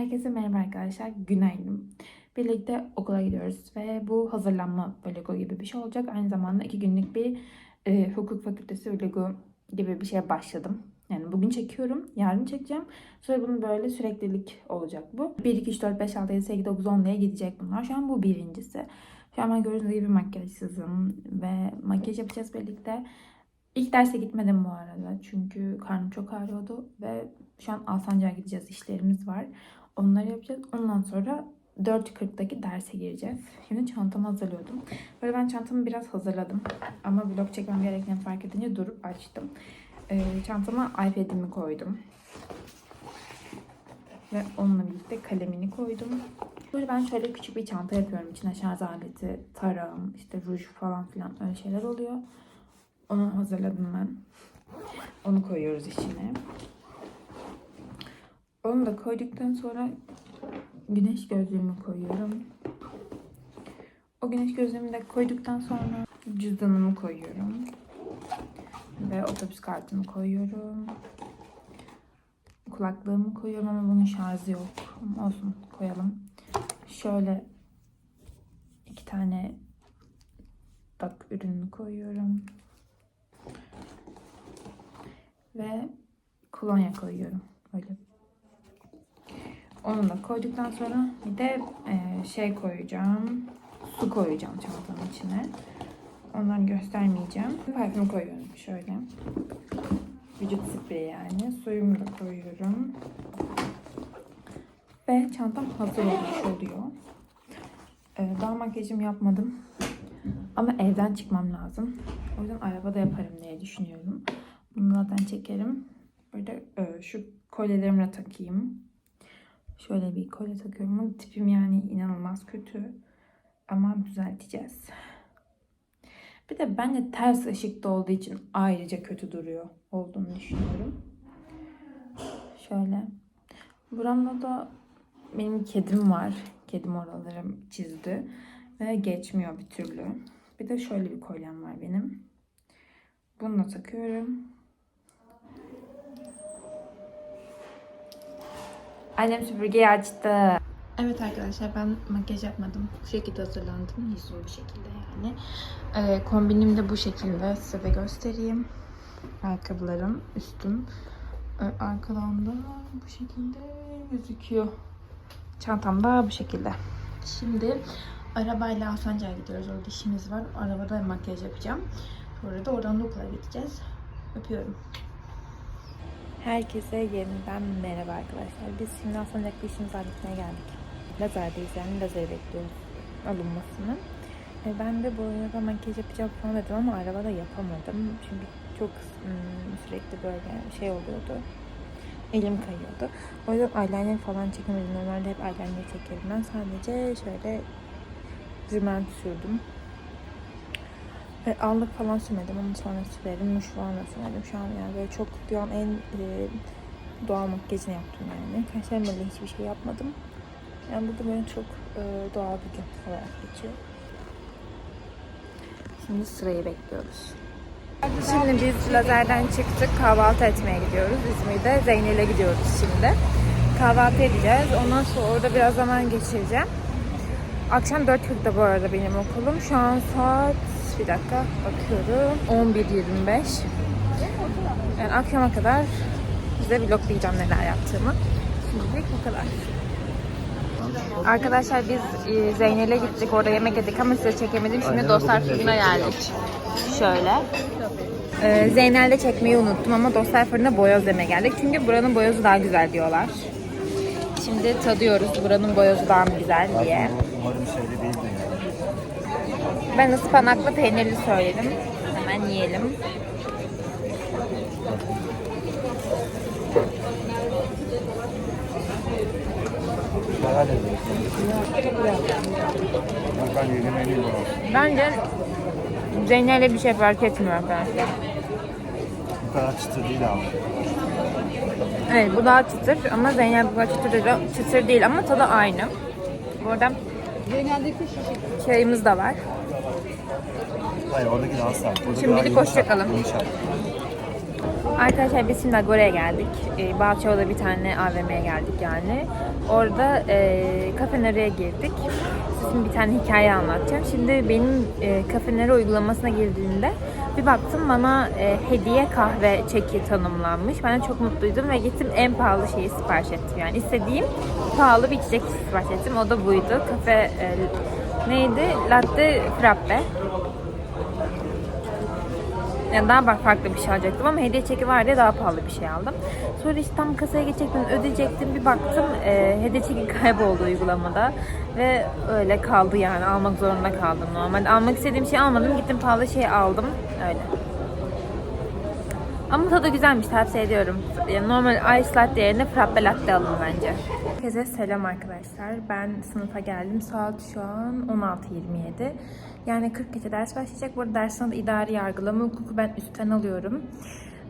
Herkese merhaba arkadaşlar. Günaydın. Birlikte okula gidiyoruz ve bu hazırlanma vlogu gibi bir şey olacak. Aynı zamanda iki günlük bir e, hukuk fakültesi vlogu gibi bir şeye başladım. Yani bugün çekiyorum, yarın çekeceğim. Sonra bunun böyle süreklilik olacak bu. 1, 2, 3, 4, 5, 6, 7, 8, 9, 10 diye gidecek bunlar. Şu an bu birincisi. Şu an ben gördüğünüz gibi makyajsızım ve makyaj yapacağız birlikte. İlk derse gitmedim bu arada çünkü karnım çok ağrıyordu ve şu an Alsancak'a gideceğiz işlerimiz var. Onları yapacağız. Ondan sonra 4.40'daki derse gireceğiz. Şimdi çantamı hazırlıyordum. Böyle ben çantamı biraz hazırladım. Ama vlog çekmem gerektiğini fark edince durup açtım. Ee, çantama iPad'imi koydum. Ve onunla birlikte kalemini koydum. Böyle ben şöyle küçük bir çanta yapıyorum. İçine şarj aleti, tarağım, işte ruj falan filan öyle şeyler oluyor. Onu hazırladım ben. Onu koyuyoruz içine. Onu da koyduktan sonra güneş gözlüğümü koyuyorum. O güneş gözlüğümü de koyduktan sonra cüzdanımı koyuyorum. Ve otobüs kartımı koyuyorum. Kulaklığımı koyuyorum ama bunun şarjı yok. Olsun koyalım. Şöyle iki tane bak ürünü koyuyorum. Ve kolonya koyuyorum. Öyle onu da koyduktan sonra bir de e, şey koyacağım. Su koyacağım çantanın içine. Onları göstermeyeceğim. Parfüm koyuyorum şöyle. Vücut spreyi yani. Suyumu da koyuyorum. Ve çantam hazır olmuş oluyor. E, daha makyajımı yapmadım. Ama evden çıkmam lazım. O yüzden arabada yaparım diye düşünüyorum. Bunu zaten çekerim. Böyle e, şu kolyelerimi takayım. Şöyle bir kolye takıyorum. Ama tipim yani inanılmaz kötü. Ama düzelteceğiz. Bir de bence ters ışıkta olduğu için ayrıca kötü duruyor olduğunu düşünüyorum. Şöyle. Buramda da benim kedim var. Kedim oraları çizdi. Ve geçmiyor bir türlü. Bir de şöyle bir kolyem var benim. Bunu takıyorum. Annem süpürgeyi açtı. Evet arkadaşlar ben makyaj yapmadım. Bu şekilde hazırlandım. Yüzüm bu şekilde yani. Ee, kombinim de bu şekilde. Size de göstereyim. Ayakkabılarım, üstüm. Ee, arkadan da bu şekilde gözüküyor. Çantam da bu şekilde. Şimdi arabayla Alsancak'a gidiyoruz. Orada işimiz var. Arabada makyaj yapacağım. Sonra da oradan da okula gideceğiz. Öpüyorum. Herkese yeniden merhaba arkadaşlar. Biz şimdi Alsancak'ta işimizi halletmeye geldik. Lazerdeyiz yani lazeri bekliyoruz alınmasını. E, ben de bu arada makyaj yapacağım falan dedim ama arabada yapamadım. Çünkü çok ım, sürekli böyle şey oluyordu. Elim kayıyordu. O yüzden eyeliner falan çekemedim. Normalde hep eyeliner çekerim. Ben sadece şöyle rimel sürdüm. E, allık falan sürmedim ama sonra sürerim. Muş falan da sürmedim. Şu an yani böyle çok dünyanın en e, doğal makyajını yaptım yani. Kaşlarımla da hiçbir şey yapmadım. Yani burada böyle çok e, doğal bir gün olarak geçiyor. Şimdi sırayı bekliyoruz. Şimdi biz lazerden çıktık. Kahvaltı etmeye gidiyoruz. İzmir'de Zeynel'e gidiyoruz şimdi. Kahvaltı edeceğiz. Ondan sonra orada biraz zaman geçireceğim. Akşam 4.40'da bu arada benim okulum. Şu an saat bir dakika bakıyorum. 11.25. Yani akşama kadar size vloglayacağım neler yaptığımı. Şimdilik bu kadar. Arkadaşlar biz e, Zeynel'e gittik. Orada yemek yedik ama size çekemedim. Şimdi Dostlar Fırın'a geldik. Şöyle. Ee, Zeynel'de çekmeyi unuttum ama Dostlar Fırın'a boyoz yemeye geldik. Çünkü buranın boyozu daha güzel diyorlar. Şimdi tadıyoruz buranın boyozu daha mı güzel diye. Umarım şeyde değildi yani. Ben ıspanaklı peynirli söyledim. Hemen yiyelim. Bence Zeynel'le bir şey fark etmiyor arkadaşlar. Bu kadar çıtır değil abi. Evet bu daha çıtır ama Zeynel bu kadar çıtır değil, çıtır değil ama tadı aynı. Bu arada çayımız da var. Hayır oradaki daha sert. Burada Şimdilik daha yumuşak, hoşça kalın. yumuşak. Arkadaşlar biz şimdi Agora'ya geldik. Ee, Balçova'da bir tane AVM'ye geldik yani. Orada e, kafeneriye girdik. Sizin bir tane hikaye anlatacağım. Şimdi benim e, kafeneri uygulamasına girdiğimde bir baktım bana e, hediye kahve çeki tanımlanmış. Ben de çok mutluydum ve gittim en pahalı şeyi sipariş ettim. Yani istediğim pahalı bir içecek sipariş ettim. O da buydu. Kafe e, neydi? Latte frappe. Yani daha farklı bir şey alacaktım ama hediye çeki var diye daha pahalı bir şey aldım. Sonra işte tam kasaya geçecektim, ödeyecektim. Bir baktım e, hediye çeki kayboldu uygulamada. Ve öyle kaldı yani. Almak zorunda kaldım normalde. Almak istediğim şeyi almadım. Gittim pahalı şey aldım. Öyle. Ama tadı güzelmiş. Tavsiye ediyorum. Normal ice latte yerine frappe latte alın bence. Herkese selam arkadaşlar. Ben sınıfa geldim. Saat şu an 16.27. Yani 40 gece ders başlayacak. Bu arada dersin adı idari yargılama hukuku ben üstten alıyorum.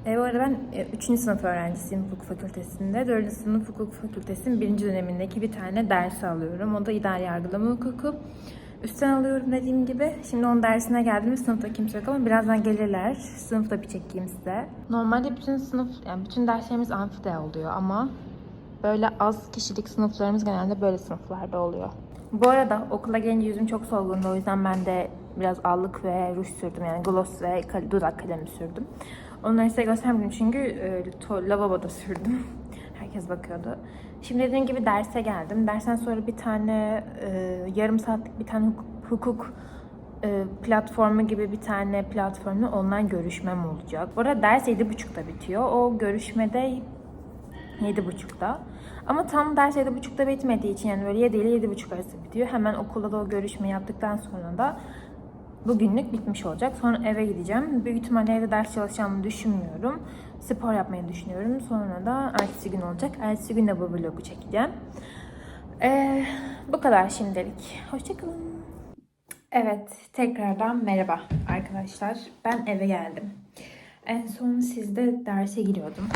E, bu arada ben 3. sınıf öğrencisiyim hukuk fakültesinde. 4. sınıf hukuk fakültesinin 1. dönemindeki bir tane ders alıyorum. O da idari yargılama hukuku. Üstten alıyorum dediğim gibi. Şimdi onun dersine geldim. Sınıfta kimse yok ama birazdan gelirler. Sınıfta bir çekeyim size. Normalde bütün sınıf, yani bütün derslerimiz amfide oluyor ama böyle az kişilik sınıflarımız genelde böyle sınıflarda oluyor. Bu arada okula gelince yüzüm çok solgundu. O yüzden ben de biraz allık ve ruj sürdüm. Yani gloss ve dudak kalemi sürdüm. Onları size göstermedim çünkü e, to- lavaboda sürdüm. Herkes bakıyordu. Şimdi dediğim gibi derse geldim. Dersten sonra bir tane e, yarım saatlik bir tane hukuk, hukuk e, platformu gibi bir tane platformla online görüşmem olacak. Bu arada ders 7.30'da bitiyor. O görüşmede 7.30'da. Ama tam ders 7.30'da bitmediği için yani böyle 7 ile 7.30 arası bitiyor. Hemen okulda da o görüşme yaptıktan sonra da bugünlük bitmiş olacak. Sonra eve gideceğim. Büyük ihtimalle evde ders çalışacağımı düşünmüyorum. Spor yapmayı düşünüyorum. Sonra da ertesi gün olacak. Ertesi gün de bu vlogu çekeceğim. Ee, bu kadar şimdilik. Hoşçakalın. Evet, tekrardan merhaba arkadaşlar. Ben eve geldim. En son sizde derse giriyordum.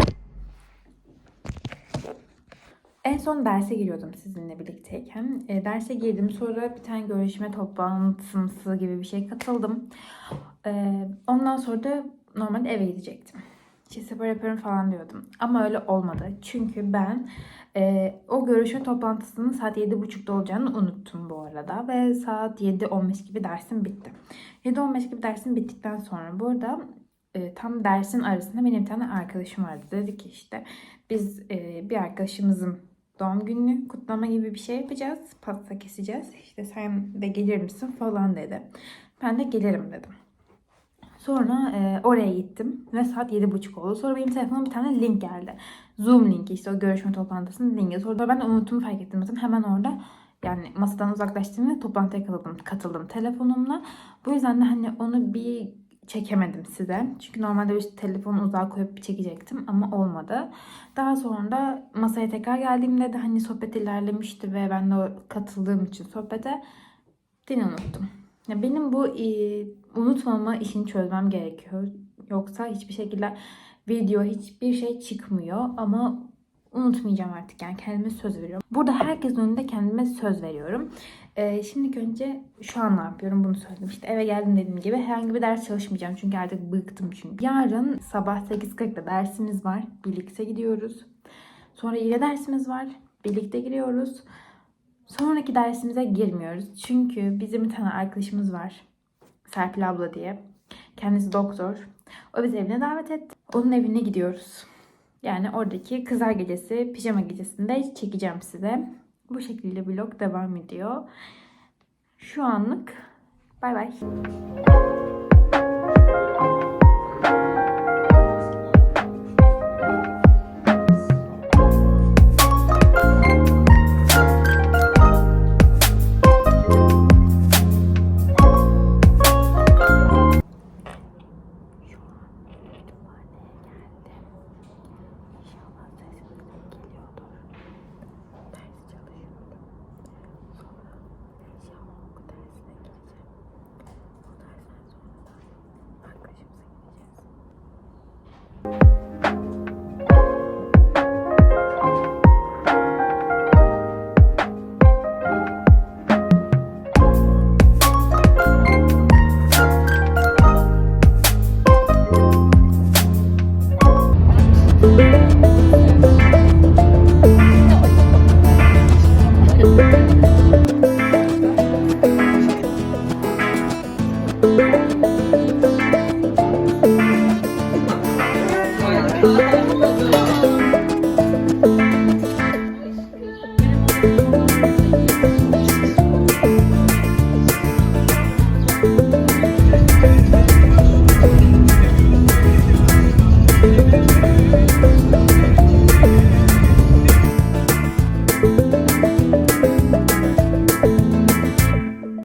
En son derse giriyordum sizinle birlikteyken. E, derse girdim. Sonra bir tane görüşme toplantısı gibi bir şey katıldım. E, ondan sonra da normalde eve gidecektim. İşte spor yapıyorum falan diyordum. Ama öyle olmadı. Çünkü ben e, o görüşme toplantısının saat 7.30'da olacağını unuttum bu arada. Ve saat 7.15 gibi dersim bitti. 7.15 gibi dersim bittikten sonra burada e, tam dersin arasında benim bir tane arkadaşım vardı. Dedi ki işte biz e, bir arkadaşımızın doğum gününü kutlama gibi bir şey yapacağız. Pasta keseceğiz. İşte sen de gelir misin falan dedi. Ben de gelirim dedim. Sonra e, oraya gittim ve saat 7.30 oldu. Sonra benim telefonuma bir tane link geldi. Zoom linki işte o görüşme toplantısının linki. Sonra ben de unuttuğumu fark ettim. Zaten hemen orada yani masadan uzaklaştım ve toplantıya katıldım, katıldım telefonumla. Bu yüzden de hani onu bir çekemedim size. Çünkü normalde işte telefonu uzağa koyup çekecektim ama olmadı. Daha sonra da masaya tekrar geldiğimde de hani sohbet ilerlemişti ve ben de katıldığım için sohbete dini unuttum. Ya benim bu e, unutmama işini çözmem gerekiyor. Yoksa hiçbir şekilde video hiçbir şey çıkmıyor ama unutmayacağım artık yani kendime söz veriyorum. Burada herkesin önünde kendime söz veriyorum. Ee, şimdi önce şu an ne yapıyorum bunu söyledim. İşte eve geldim dediğim gibi herhangi bir ders çalışmayacağım. Çünkü artık bıktım çünkü. Yarın sabah 8.40'da dersimiz var. Birlikte gidiyoruz. Sonra yine dersimiz var. Birlikte giriyoruz. Sonraki dersimize girmiyoruz. Çünkü bizim bir tane arkadaşımız var. Serpil abla diye. Kendisi doktor. O bizi evine davet etti. Onun evine gidiyoruz. Yani oradaki kızlar gecesi, pijama gecesinde çekeceğim size. Bu şekilde vlog devam ediyor. Şu anlık bay bay.